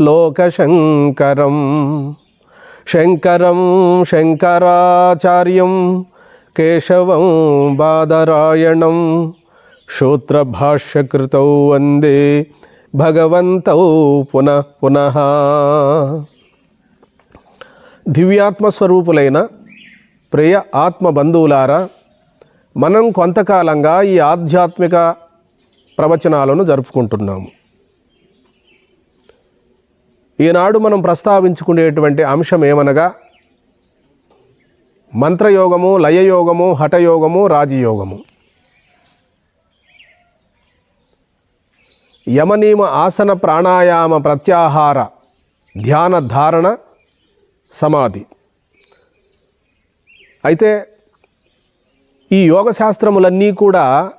లోకశంకరం. శంకరం శంకరాచార్యం కేశవం బాదరాయణం. శూత్రభాష్యకృత వందే భగవంత పునః పునః. దివ్యాత్మస్వరూపులైన ప్రియ ఆత్మబంధువులారా మనం కొంతకాలంగా ఈ ఆధ్యాత్మిక ప్రవచనాలను జరుపుకుంటున్నాము. ఈనాడు మనం ప్రస్తావించుకునేటువంటి అంశం ఏమనగా మంత్రయోగము లయయోగము హఠయోగము రాజయోగము. యమనీమ ఆసన ప్రాణాయామ ప్రత్యాహార ధ్యాన ధారణ సమాధి. అయితే ఈ యోగ శాస్త్రములన్నీ కూడా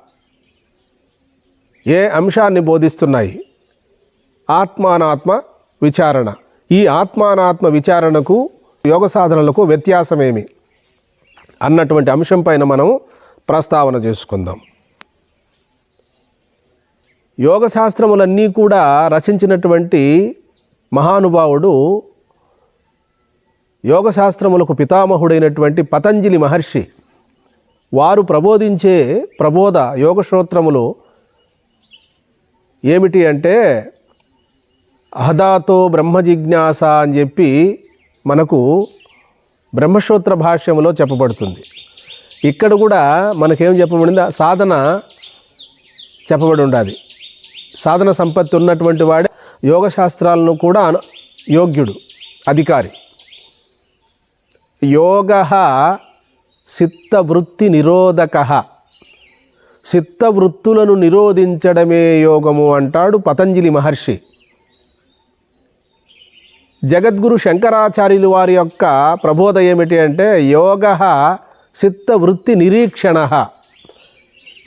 ఏ అంశాన్ని బోధిస్తున్నాయి? ఆత్మానాత్మ విచారణ. ఈ ఆత్మానాత్మ విచారణకు యోగ సాధనలకు వ్యత్యాసమేమి అన్నటువంటి అంశం పైన మనం ప్రస్తావన చేసుకుందాం. యోగ శాస్త్రములన్నీ కూడా రచించినటువంటి మహానుభావుడు యోగ శాస్త్రములకు పితామహుడైనటువంటి పతంజలి మహర్షి వారు ప్రబోధించే ప్రబోధ యోగ శ్రోత్రములు ఏమిటి అంటే అహదాతో బ్రహ్మ జిజ్ఞాస అని చెప్పి మనకు బ్రహ్మసూత్ర భాష్యములో చెప్పబడుతుంది. ఇక్కడ కూడా మనకేం చెప్పబడింది? సాధన చెప్పబడి ఉండాలి సాధన సంపత్తి ఉన్నటువంటి వాడే యోగ శాస్త్రాలను కూడా యోగ్యుడు అధికారి. యోగ సిత్తవృత్తి నిరోధక. సిత్తవృత్తులను నిరోధించడమే యోగము అంటాడు పతంజలి మహర్షి. జగద్గురు శంకరాచార్యులు వారి యొక్క ప్రబోధ ఏమిటి అంటే యోగ చిత్తవృత్తి నిరీక్షణ.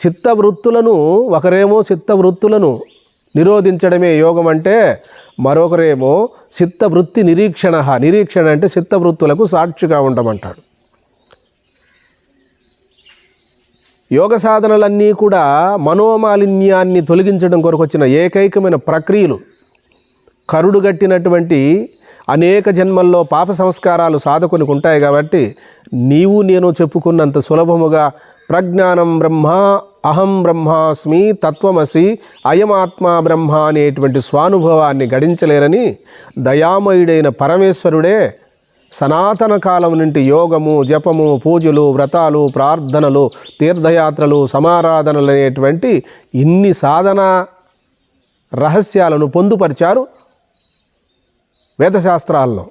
చిత్తవృత్తులను ఒకరేమో చిత్తవృత్తులను నిరోధించడమే యోగం అంటే మరొకరేమో చిత్తవృత్తి నిరీక్షణ. నిరీక్షణ అంటే చిత్తవృత్తులకు సాక్షిగా ఉండమంటాడు. యోగ సాధనలన్నీ కూడా మనోమాలిన్యాన్ని తొలగించడం కొరకు వచ్చిన ఏకైకమైన ప్రక్రియలు కరుడుగట్టినటువంటి అనేక జన్మల్లో పాప సంస్కారాలు సాధకునికి ఉంటాయి కాబట్టి నీవు నేను చెప్పుకున్నంత సులభముగా ప్రజ్ఞానం బ్రహ్మ అహం బ్రహ్మాస్మి తత్వమసి అయమాత్మా బ్రహ్మ అనేటువంటి స్వానుభవాన్ని గడించలేరని దయామయుడైన పరమేశ్వరుడే సనాతన కాలం నుండి యోగము జపము పూజలు వ్రతాలు ప్రార్థనలు తీర్థయాత్రలు సమారాధనలు అనేటువంటి ఇన్ని సాధన రహస్యాలను పొందుపరిచారు. వేదశాస్త్రాల్లో.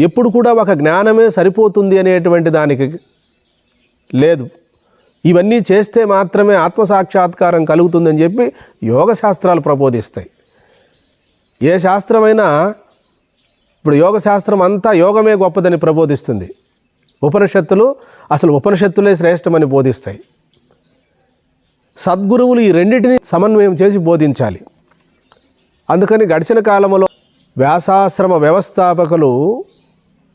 ఎప్పుడు కూడా ఒక జ్ఞానమే సరిపోతుంది అనేటువంటి దానికి లేదు. ఇవన్నీ చేస్తే మాత్రమే ఆత్మసాక్షాత్కారం కలుగుతుందని చెప్పి యోగ శాస్త్రాలు ప్రబోధిస్తాయి. ఏ శాస్త్రమైనా ఇప్పుడు యోగ శాస్త్రం అంతా యోగమే గొప్పదని ప్రబోధిస్తుంది. ఉపనిషత్తులు అసలు ఉపనిషత్తులే శ్రేష్టమని బోధిస్తాయి. సద్గురువులు ఈ రెండింటిని సమన్వయం చేసి బోధించాలి. అందుకని గడిచిన కాలంలో వ్యాసాశ్రమ వ్యవస్థాపకులు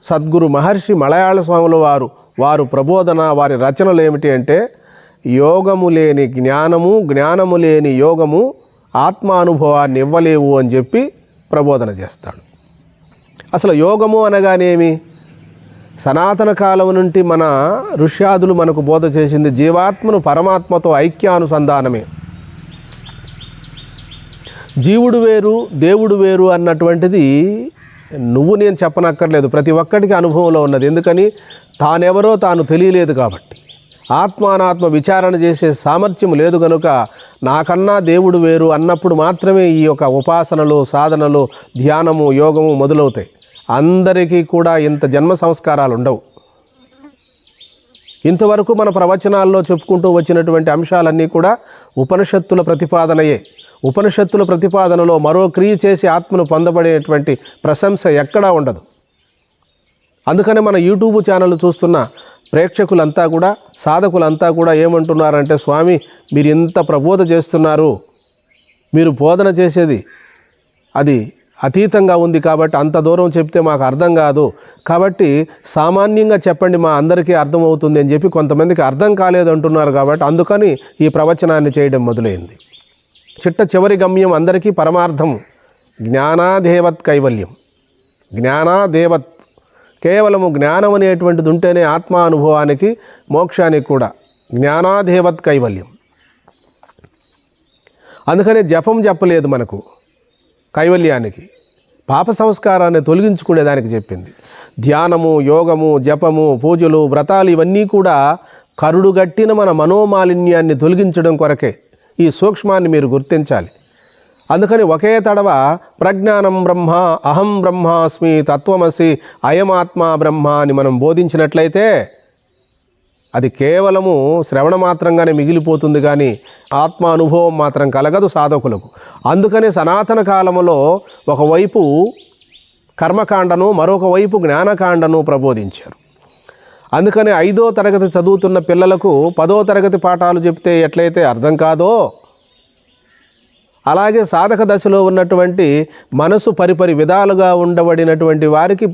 సద్గురు మహర్షి మలయాళ స్వాముల వారు వారు ప్రబోధన వారి రచనలు ఏమిటి అంటే యోగము లేని జ్ఞానము జ్ఞానము లేని యోగము ఆత్మానుభవాన్ని ఇవ్వలేవు అని చెప్పి ప్రబోధన చేస్తాడు. అసలు యోగము అనగానేమి సనాతన కాలం నుండి మన ఋష్యాదులు మనకు బోధ చేసింది జీవాత్మను పరమాత్మతో ఐక్యానుసంధానమే. జీవుడు వేరు దేవుడు వేరు అన్నటువంటిది నువ్వు నేను చెప్పనక్కర్లేదు. ప్రతి ఒక్కటికి అనుభవంలో ఉన్నది. ఎందుకని? తానెవరో తాను తెలియలేదు కాబట్టి. ఆత్మానాత్మ విచారణ చేసే సామర్థ్యం లేదు కనుక నాకన్నా దేవుడు వేరు అన్నప్పుడు మాత్రమే ఈ యొక్క ఉపాసనలు సాధనలు ధ్యానము యోగము మొదలవుతాయి. అందరికీ కూడా ఇంత జన్మ సంస్కారాలు ఉండవు. ఇంతవరకు మన ప్రవచనాల్లో చెప్పుకుంటూ వచ్చినటువంటి అంశాలన్నీ కూడా ఉపనిషత్తుల ప్రతిపాదనయే. ఉపనిషత్తుల ప్రతిపాదనలో మరో క్రియ చేసి ఆత్మను పొందబడేటువంటి ప్రశంస ఎక్కడా ఉండదు. అందుకనే మన యూట్యూబ్ ఛానల్ చూస్తున్న ప్రేక్షకులంతా కూడా సాధకులంతా కూడా ఏమంటున్నారంటే స్వామి మీరు ఇంత ప్రబోధ చేస్తున్నారు. మీరు బోధన చేసేది అది అతీతంగా ఉంది కాబట్టి అంత దూరం చెప్తే మాకు అర్థం కాదు. కాబట్టి సామాన్యంగా చెప్పండి మా అందరికీ అర్థమవుతుంది అని చెప్పి కొంతమందికి అర్థం కాలేదు అంటున్నారు కాబట్టి అందుకని ఈ ప్రవచనాన్ని చేయడం మొదలైంది. చిట్ట చివరి గమ్యం అందరికీ పరమార్థం. జ్ఞానాదేవత్ కైవల్యం. జ్ఞానాదేవత్. కేవలము జ్ఞానం అనేటువంటిది ఉంటేనే ఆత్మానుభవానికి మోక్షానికి కూడా జ్ఞానాదేవత్ కైవల్యం. అందుకనే జపం చెప్పలేదు మనకు. కైవల్యానికి. పాప సంస్కారాన్ని తొలగించుకునేదానికి చెప్పింది. ధ్యానము యోగము జపము పూజలు వ్రతాలు ఇవన్నీ కూడా కరుడుగట్టిన మన మనోమాలిన్యాన్ని తొలగించడం కొరకే. ఈ సూక్ష్మాన్ని మీరు గుర్తించాలి. అందుకని ఒకే తడవ ప్రజ్ఞానం బ్రహ్మ అహం బ్రహ్మాస్మి తత్వమసి అయమాత్మ బ్రహ్మ అని మనం బోధించినట్లయితే అది కేవలము శ్రవణ మాత్రంగానే మిగిలిపోతుంది కానీ ఆత్మ అనుభవం మాత్రం కలగదు సాధకులకు. అందుకనే సనాతన కాలములో ఒకవైపు కర్మకాండను మరొక వైపు జ్ఞానకాండను ప్రబోధించారు. అందుకని ఐదో తరగతి చదువుతున్న పిల్లలకు పదో తరగతి పాఠాలు చెప్తే ఎట్లయితే అర్థం కాదో అలాగే సాధక దశలో ఉన్నటువంటి మనసు పరిపరి విధాలుగా ఉండబడినటువంటి వారికి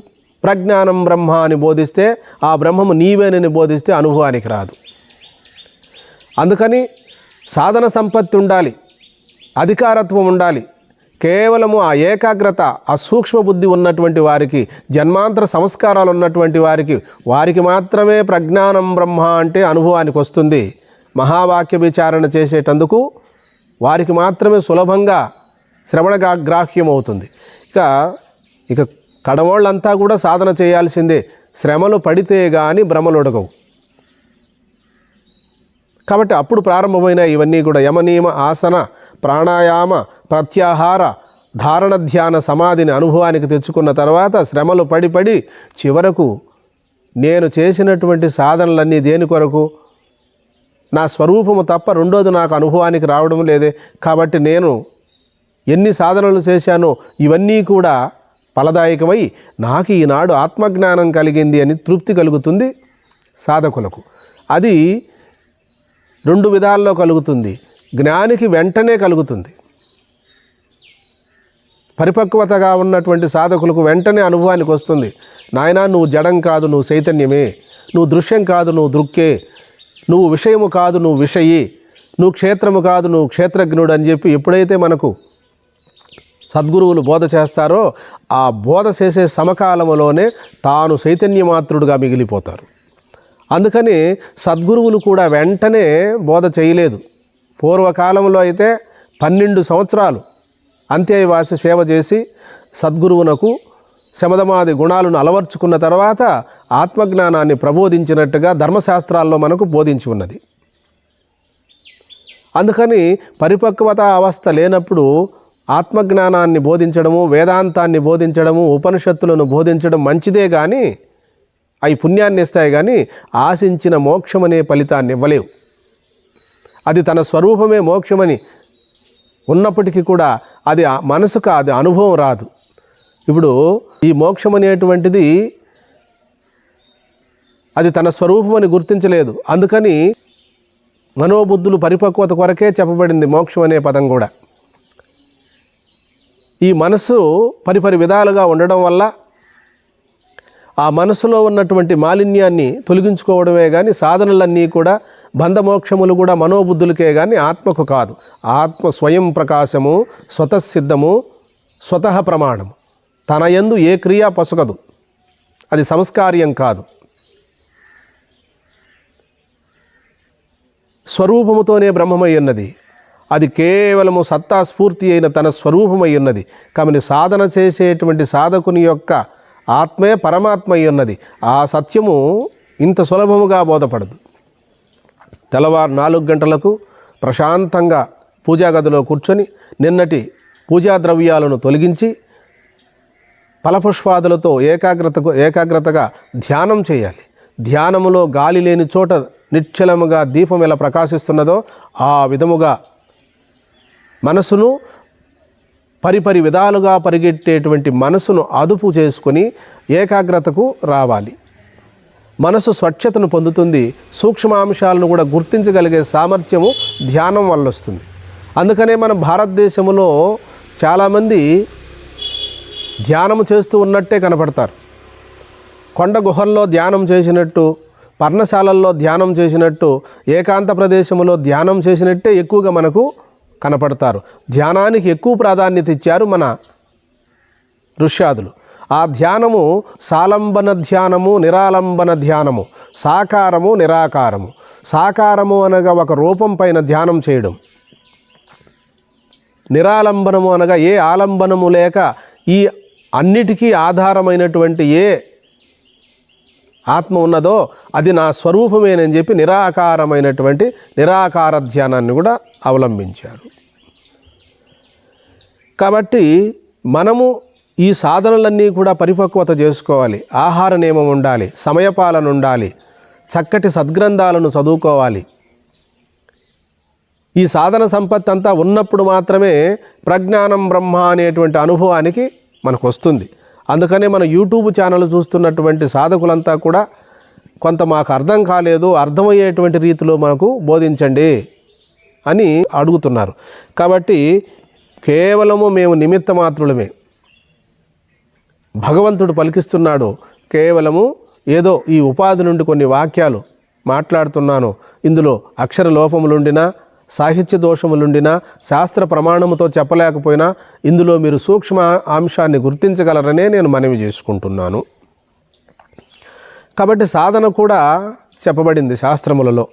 ప్రజ్ఞానం బ్రహ్మ అని బోధిస్తే ఆ బ్రహ్మము నీవేనని బోధిస్తే అనుభవానికి రాదు. అందుకని సాధన సంపత్తి ఉండాలి అధికారత్వం ఉండాలి కేవలము ఆ ఏకాగ్రత ఆ సూక్ష్మ బుద్ధి ఉన్నటువంటి వారికి జన్మాంతర సంస్కారాలు ఉన్నటువంటి వారికి వారికి మాత్రమే ప్రజ్ఞానం బ్రహ్మ అంటే అనుభవానికి వస్తుంది. మహావాక్య విచారణ చేసేటందుకు వారికి మాత్రమే సులభంగా శ్రవణ గ్రాహ్యం అవుతుంది ఇక ఇక కడవాళ్ళంతా కూడా సాధన చేయాల్సిందే. శ్రమలు పడితే కానీ భ్రమలుడగవు కాబట్టి అప్పుడు ప్రారంభమైన ఇవన్నీ కూడా యమనియమ ఆసన ప్రాణాయామ ప్రత్యాహార ధారణ ధ్యాన సమాధిని అనుభవానికి తెచ్చుకున్న తర్వాత శ్రమలు పడి పడి చివరకు నేను చేసినటువంటి సాధనలన్నీ దేని కొరకు? నా స్వరూపము తప్ప రెండోది నాకు అనుభవానికి రావడం లేదే. కాబట్టి నేను ఎన్ని సాధనలు చేశానో ఇవన్నీ కూడా ఫలదాయకమై నాకు ఈనాడు ఆత్మజ్ఞానం కలిగింది అని తృప్తి కలుగుతుంది సాధకులకు. అది రెండు విధాల్లో కలుగుతుంది. జ్ఞానికి వెంటనే కలుగుతుంది. పరిపక్వతగా ఉన్నటువంటి సాధకులకు వెంటనే అనుభవానికి వస్తుంది. నాయనా నువ్వు జడం కాదు నువ్వు చైతన్యమే. నువ్వు దృశ్యం కాదు నువ్వు దృక్కే. నువ్వు విషయము కాదు నువ్వు విషయి. నువ్వు క్షేత్రము కాదు నువ్వు క్షేత్రజ్ఞుడు అని చెప్పి ఎప్పుడైతే మనకు సద్గురువులు బోధ చేస్తారో ఆ బోధ చేసే సమకాలములోనే తాను చైతన్యమాత్రుడుగా మిగిలిపోతారు. అందుకని సద్గురువులు కూడా వెంటనే బోధ చేయలేదు. పూర్వకాలంలో అయితే పన్నెండు సంవత్సరాలు అంత్యవాస సేవ చేసి సద్గురువునకు శమధమాది గుణాలను అలవర్చుకున్న తర్వాత ఆత్మజ్ఞానాన్ని ప్రబోధించినట్టుగా ధర్మశాస్త్రాల్లో మనకు బోధించి ఉన్నది. అందుకని పరిపక్వత అవస్థ లేనప్పుడు ఆత్మజ్ఞానాన్ని బోధించడము వేదాంతాన్ని బోధించడము ఉపనిషత్తులను బోధించడం మంచిదే కానీ అవి పుణ్యాన్ని ఇస్తాయి కానీ ఆశించిన మోక్షం అనే ఫలితాన్ని ఇవ్వలేవు. అది తన స్వరూపమే మోక్షమని ఉన్నప్పటికీ కూడా అది మనసుకు అది అనుభవం రాదు. ఇప్పుడు ఈ మోక్షం అనేటువంటిది అది తన స్వరూపమని గుర్తించలేదు. అందుకని మనోబుద్ధులు పరిపక్వత కొరకే చెప్పబడింది మోక్షం అనే పదం కూడా. ఈ మనసు పరిపరి విధాలుగా ఉండడం వల్ల ఆ మనసులో ఉన్నటువంటి మాలిన్యాన్ని తొలగించుకోవడమే కానీ సాధనలన్నీ కూడా బంధమోక్షములు కూడా మనోబుద్ధులకే కానీ ఆత్మకు కాదు. ఆత్మ స్వయం ప్రకాశము స్వతసిద్ధము స్వతః ప్రమాణము. తన యందు ఏ క్రియ పసుకదు. అది సంస్కార్యం కాదు. స్వరూపముతోనే బ్రహ్మమై ఉన్నది. అది కేవలము సత్తా స్ఫూర్తి అయిన తన స్వరూపమై ఉన్నది. కాబట్టి సాధన చేసేటువంటి సాధకుని యొక్క ఆత్మే పరమాత్మ అయి ఉన్నది. ఆ సత్యము ఇంత సులభముగా బోధపడదు. తెల్లవారు నాలుగు గంటలకు ప్రశాంతంగా పూజా గదిలో కూర్చొని నిన్నటి పూజా ద్రవ్యాలను తొలగించి ఫలపుష్పాదులతో ఏకాగ్రతకు ఏకాగ్రతగా ధ్యానం చేయాలి. ధ్యానములో గాలి లేని చోట నిశ్చలముగా దీపం ఎలా ప్రకాశిస్తున్నదో ఆ విధముగా మనసును పరిపరి విధాలుగా పరిగెట్టేటువంటి మనసును అదుపు చేసుకొని ఏకాగ్రతకు రావాలి. మనసు స్వచ్ఛతను పొందుతుంది. సూక్ష్మాంశాలను కూడా గుర్తించగలిగే సామర్థ్యము ధ్యానం వల్ల వస్తుంది. అందుకనే మన భారతదేశంలో చాలామంది ధ్యానం చేస్తూ ఉన్నట్టే కనపడతారు. కొండ గుహల్లో ధ్యానం చేసినట్టు పర్ణశాలల్లో ధ్యానం చేసినట్టు ఏకాంత ప్రదేశంలో ధ్యానం చేసినట్టే ఎక్కువగా మనకు కనపడతారు. ధ్యానానికి ఎక్కువ ప్రాధాన్యత ఇచ్చారు మన ఋష్యాదులు. ఆ ధ్యానము సాలంబన ధ్యానము నిరాలంబన ధ్యానము సాకారము నిరాకారము. సాకారము అనగా ఒక రూపం పైన ధ్యానం చేయడం. నిరాలంబనము అనగా ఏ ఆలంబనము లేక ఈ అన్నిటికీ ఆధారమైనటువంటి ఏ ఆత్మ ఉన్నదో అది నా స్వరూపమేనని చెప్పి నిరాకారమైనటువంటి నిరాకార ధ్యానాన్ని కూడా అవలంబించారు. కాబట్టి మనము ఈ సాధనలన్నీ కూడా పరిపక్వత చేసుకోవాలి. ఆహార నియమం ఉండాలి. సమయపాలన ఉండాలి. చక్కటి సద్గ్రంథాలను చదువుకోవాలి. ఈ సాధన సంపత్తి అంతా ఉన్నప్పుడు మాత్రమే ప్రజ్ఞానం బ్రహ్మ అనేటువంటి అనుభవానికి మనకు వస్తుంది అందుకనే మన యూట్యూబ్ ఛానల్ చూస్తున్నటువంటి సాధకులంతా కూడా కొంత మాకు అర్థం కాలేదు అర్థమయ్యేటువంటి రీతిలో మనకు బోధించండి అని అడుగుతున్నారు. కాబట్టి కేవలము మేము నిమిత్త మాత్రులమే. భగవంతుడు పలికిస్తున్నాడు కేవలము ఏదో ఈ ఉపాధి నుండి కొన్ని వాక్యాలు మాట్లాడుతున్నాను. ఇందులో అక్షర లోపములుండినా సాహిత్య దోషములుండినా శాస్త్ర ప్రమాణముతో చెప్పలేకపోయినా ఇందులో మీరు సూక్ష్మ అంశాన్ని గుర్తించగలరనే నేను మనవి చేసుకుంటున్నాను. కాబట్టి సాధన కూడా చెప్పబడింది శాస్త్రములలో.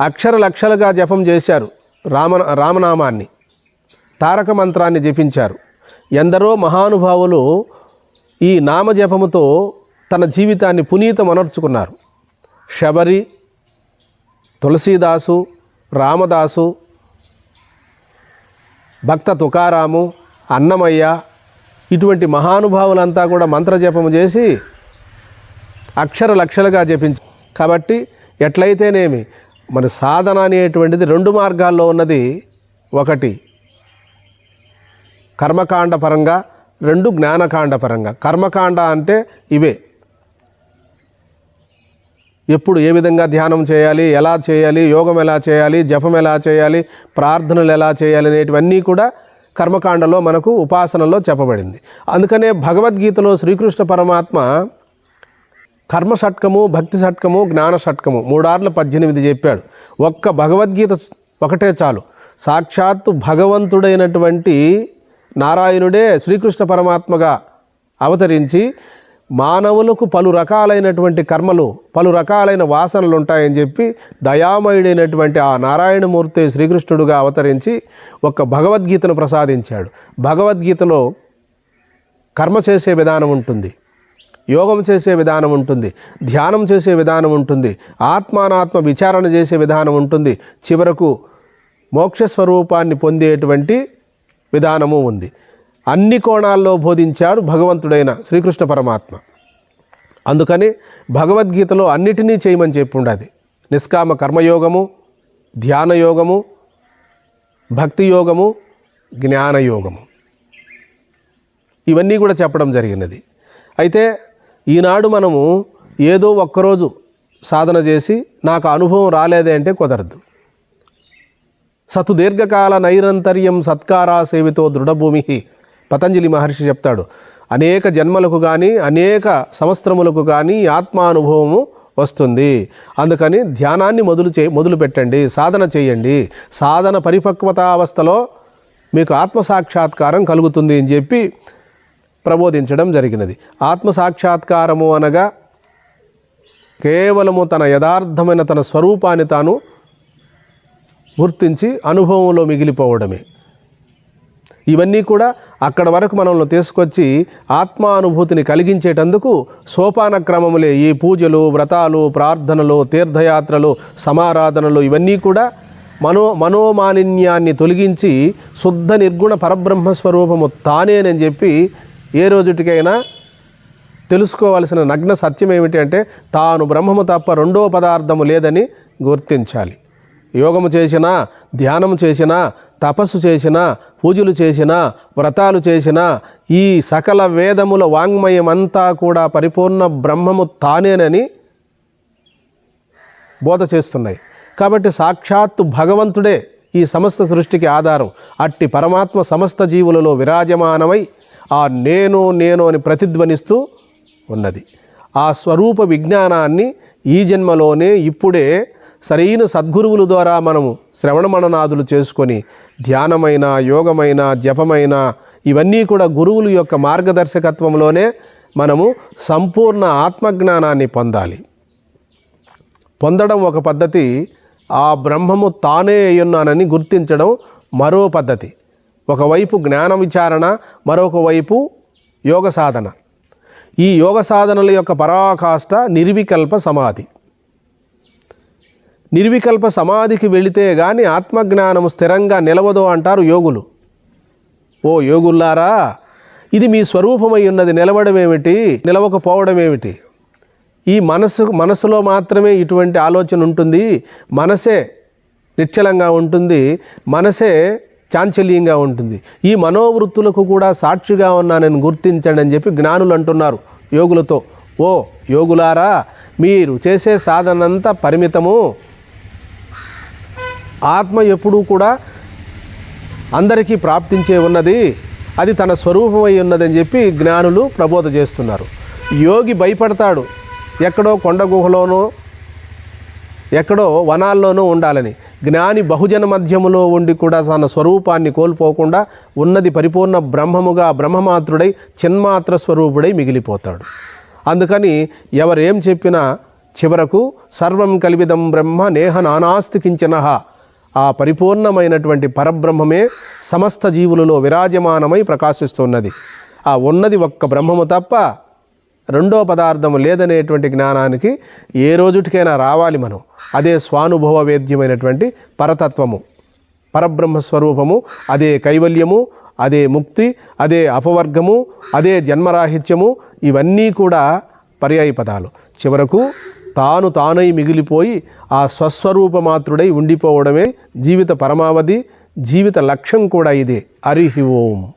అక్షర లక్షలుగా జపం చేశారు రామ రామనామాన్ని. తారక మంత్రాన్ని జపించారు. ఎందరో మహానుభావులు ఈ నామజపముతో తన జీవితాన్ని పునీతమనర్చుకున్నారు. శబరి తులసీదాసు రామదాసు భక్త తుకారాము అన్నమయ్య ఇటువంటి మహానుభావులంతా కూడా మంత్రజపము చేసి అక్షర లక్షలుగా జపించి కాబట్టి ఎట్లయితేనేమి మన సాధన అనేటువంటిది రెండు మార్గాల్లో ఉన్నది. ఒకటి కర్మకాండ పరంగా రెండు జ్ఞానకాండ పరంగా. కర్మకాండ అంటే ఇవే. ఎప్పుడు ఏ విధంగా ధ్యానం చేయాలి ఎలా చేయాలి యోగం ఎలా చేయాలి జపం ఎలా చేయాలి ప్రార్థనలు ఎలా చేయాలి అనేటివన్నీ కూడా కర్మకాండలో మనకు ఉపాసనలో చెప్పబడింది. అందుకనే భగవద్గీతలో శ్రీకృష్ణ పరమాత్మ కర్మ షట్కము భక్తి షట్కము జ్ఞాన షట్కము మూడార్లు పద్దెనిమిది చెప్పాడు. ఒక్క భగవద్గీత ఒకటే చాలు. సాక్షాత్తు భగవంతుడైనటువంటి నారాయణుడే శ్రీకృష్ణ పరమాత్మగా అవతరించి మానవులకు పలు రకాలైనటువంటి కర్మలు పలు రకాలైన వాసనలు ఉంటాయని చెప్పి దయామయుడైనటువంటి ఆ నారాయణమూర్తి శ్రీకృష్ణుడుగా అవతరించి ఒక భగవద్గీతను ప్రసాదించాడు. భగవద్గీతలో కర్మ చేసే విధానం ఉంటుంది యోగం చేసే విధానం ఉంటుంది ధ్యానం చేసే విధానం ఉంటుంది ఆత్మానాత్మ విచారణ చేసే విధానం ఉంటుంది చివరకు మోక్ష స్వరూపాన్ని పొందేటువంటి విధానము ఉంది. అన్ని కోణాల్లో బోధించాడు భగవంతుడైన శ్రీకృష్ణ పరమాత్మ. అందుకని భగవద్గీతలో అన్నిటినీ చేయమని చెప్పి ఉండదు నిష్కామ కర్మయోగము ధ్యానయోగము భక్తి యోగము జ్ఞానయోగము. ఇవన్నీ కూడా చెప్పడం జరిగినది. అయితే ఈనాడు మనము ఏదో ఒక్కరోజు సాధన చేసి నాకు అనుభవం రాలేదే అంటే కుదరదు. సతు దీర్ఘకాల నైరంతర్యం సత్కారా సేవితో దృఢభూమి పతంజలి మహర్షి చెప్తాడు అనేక జన్మలకు కానీ అనేక సంవత్సరములకు కానీ ఆత్మానుభవము వస్తుంది. అందుకని ధ్యానాన్ని మొదలు చే మొదలు పెట్టండి సాధన చేయండి. సాధన పరిపక్వతావస్థలో మీకు ఆత్మసాక్షాత్కారం కలుగుతుంది అని చెప్పి ప్రబోధించడం జరిగినది. ఆత్మసాక్షాత్కారము అనగా కేవలము తన యథార్థమైన తన స్వరూపాన్ని తాను గుర్తించి అనుభవంలో మిగిలిపోవడమే. ఇవన్నీ కూడా అక్కడ వరకు మనల్ని తీసుకొచ్చి ఆత్మానుభూతిని కలిగించేటందుకు సోపాన క్రమములే ఈ పూజలు వ్రతాలు ప్రార్థనలు తీర్థయాత్రలు సమారాధనలు ఇవన్నీ కూడా మనో మనోమాలిన్యాన్ని తొలగించి శుద్ధ నిర్గుణ పరబ్రహ్మ స్వరూపము తానేనని చెప్పి ఏ రోజుటికైనా తెలుసుకోవాల్సిన నగ్న సత్యం ఏమిటి అంటే తాను బ్రహ్మము తప్ప రెండో పదార్థము లేదని గుర్తించాలి. యోగము చేసినా ధ్యానము చేసినా తపస్సు చేసినా పూజలు చేసినా వ్రతాలు చేసినా ఈ సకల వేదముల వాంగ్మయమంతా కూడా పరిపూర్ణ బ్రహ్మము తానేనని బోధ చేస్తున్నాయి. కాబట్టి సాక్షాత్తు భగవంతుడే ఈ సమస్త సృష్టికి ఆధారం. అట్టి పరమాత్మ సమస్త జీవులలో విరాజమానమై ఆ నేను నేను అని ప్రతిధ్వనిస్తూ ఉన్నది. ఆ స్వరూప విజ్ఞానాన్ని ఈ జన్మలోనే ఇప్పుడే సరైన సద్గురువుల ద్వారా మనము శ్రవణ మననాదులు చేసుకొని ధ్యానమైన యోగమైన జపమైన ఇవన్నీ కూడా గురువుల యొక్క మార్గదర్శకత్వంలోనే మనము సంపూర్ణ ఆత్మజ్ఞానాన్ని పొందాలి. పొందడం ఒక పద్ధతి ఆ బ్రహ్మము తానే అయ్యున్నానని గుర్తించడం మరో పద్ధతి. ఒకవైపు జ్ఞాన విచారణ మరొక వైపు యోగ సాధన. ఈ యోగ సాధనల యొక్క పరాకాష్ట నిర్వికల్ప సమాధి. నిర్వికల్ప సమాధికి వెళితే కానీ ఆత్మజ్ఞానము స్థిరంగా నిలవదు అంటారు యోగులు. ఓ యోగుల్లారా ఇది మీ స్వరూపమై ఉన్నది నిలవడమేమిటి? నిలవకపోవడమేమిటి? ఈ మనసు మనసులో మాత్రమే ఇటువంటి ఆలోచన ఉంటుంది. మనసే నిశ్చలంగా ఉంటుంది. మనసే చాంచల్యంగా ఉంటుంది. ఈ మనోవృత్తులకు కూడా సాక్షిగా ఉన్నానని గుర్తించండి అని చెప్పి జ్ఞానులు అంటున్నారు యోగులతో. ఓ యోగులారా మీరు చేసే సాధనంతా పరిమితము. ఆత్మ ఎప్పుడూ కూడా అందరికీ ప్రాప్తించే ఉన్నది అది తన స్వరూపమై ఉన్నదని చెప్పి జ్ఞానులు ప్రబోధ చేస్తున్నారు. యోగి భయపడతాడు ఎక్కడో కొండ గుహలోనో ఎక్కడో వనాల్లోనూ ఉండాలని. జ్ఞాని బహుజన మధ్యములో ఉండి కూడా తన స్వరూపాన్ని కోల్పోకుండా ఉన్నది పరిపూర్ణ బ్రహ్మముగా బ్రహ్మమాత్రుడై చిన్మాత్ర స్వరూపుడై మిగిలిపోతాడు. అందుకని ఎవరేం చెప్పినా చివరకు సర్వం కలివిదం బ్రహ్మ నేహ నానాస్తి కించనహ ఆ పరిపూర్ణమైనటువంటి పరబ్రహ్మమే సమస్త జీవులలో విరాజమానమై ప్రకాశిస్తున్నది. ఆ ఉన్నది ఒక్క బ్రహ్మము తప్ప రెండో పదార్థము లేదనేటువంటి జ్ఞానానికి ఏ రోజుటికైనా రావాలి మనం. అదే స్వానుభవ వేద్యమైనటువంటి పరతత్వము. పరబ్రహ్మ స్వరూపము అదే కైవల్యము అదే ముక్తి అదే అపవర్గము అదే జన్మరాహిత్యము ఇవన్నీ కూడా పర్యాయ పదాలు చివరకు తాను తానై మిగిలిపోయి ఆ స్వస్వరూపమాత్రుడై ఉండిపోవడమే జీవిత పరమావధి జీవిత లక్ష్యం కూడా ఇదే. హరి ఓం.